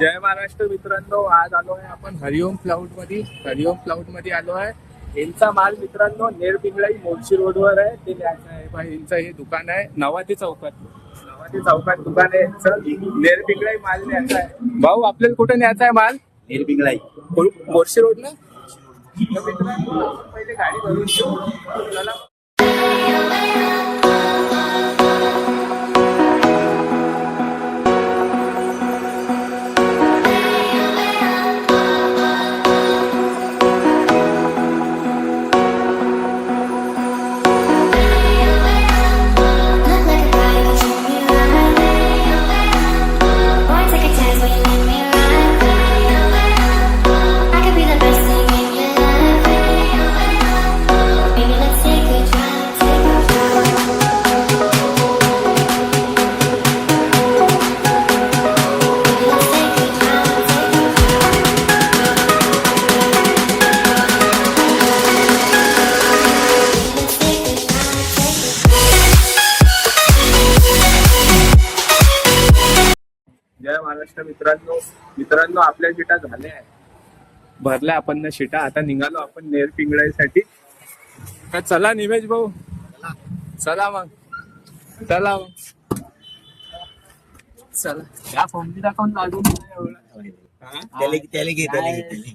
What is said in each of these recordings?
जय महाराष्ट्र मित्रांनो आज आलो आहे आपण हरिओम क्लाउडमध्ये हरिओम क्लाउडमध्ये आलो आहे यांचा माल मित्रांनो नेर पिंगळाई मोर्शी रोडवर आहे. ते न्यायचं आहे. यांचं हे दुकान आहे. नवाती चौकात. नवाती चौकात दुकान आहे. यांचं नेर पिंगळाई माल न्यायचा आहे. भाऊ आपल्याला कुठे न्यायचा आहे माल? निर्पिंगळाई मोर- मोर्शी रोडला तर मित्रांनो पहिले गाडी भरून घेऊ. जय महाराष्ट्र मित्रांनो मित्रांनो आपल्या शिटा झाल्या आहे भरल्या आपण ना शिटा आता निघालो आपण नेर पिंगळाईसाठी तर चला निमेश भाऊ. चला मग. चला मग. चला. या फॉर्मची दाखवून लागून नाही एवढं. हा? त्याला त्याला घे.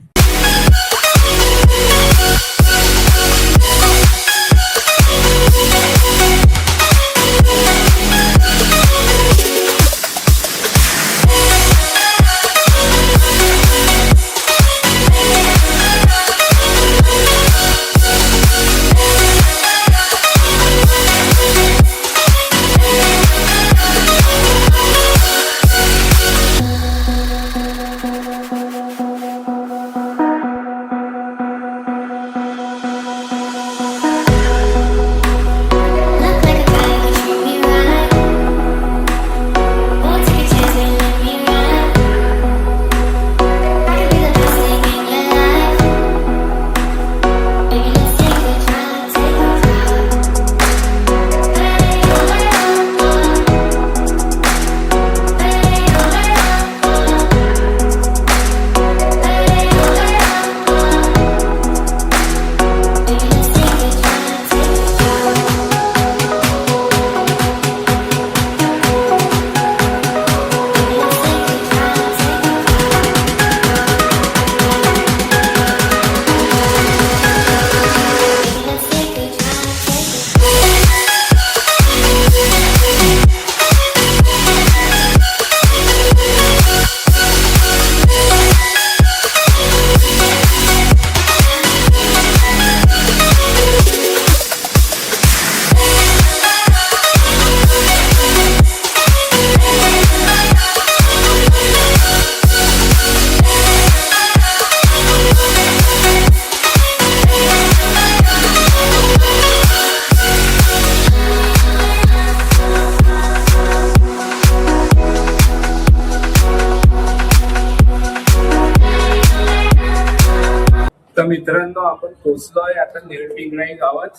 तर मित्रांनो आपण पोचलोय आता निळपिंगळाई गावात.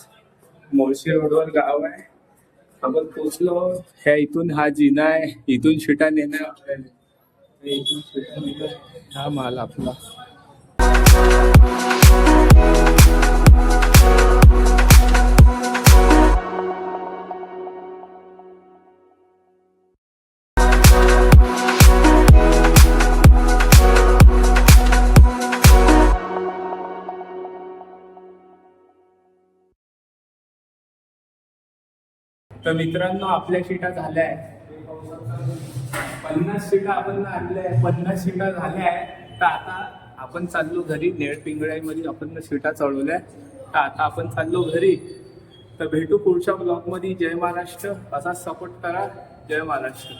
मोळशी रोडवर गाव आहे. आपण पोचलो ह्या इथून हा जिना आहे. इथून शिटा नेणं आपल्याला इथून शिटा नेणं हा माल आपला. तर मित्रांनो आपल्या सीटा झाल्या आहे पन्नास शिटा आपण आणल्या. आहेत पन्नास शिटा झाल्या आहे तर आता आपण चाललो घरी. नेळ पिंगळाईमध्ये आपण सीटा चढवल्या. तर आता आपण चाललो घरी. तर भेटू पुढच्या ब्लॉगमध्ये जय महाराष्ट्र. असा सपोर्ट करा. जय महाराष्ट्र.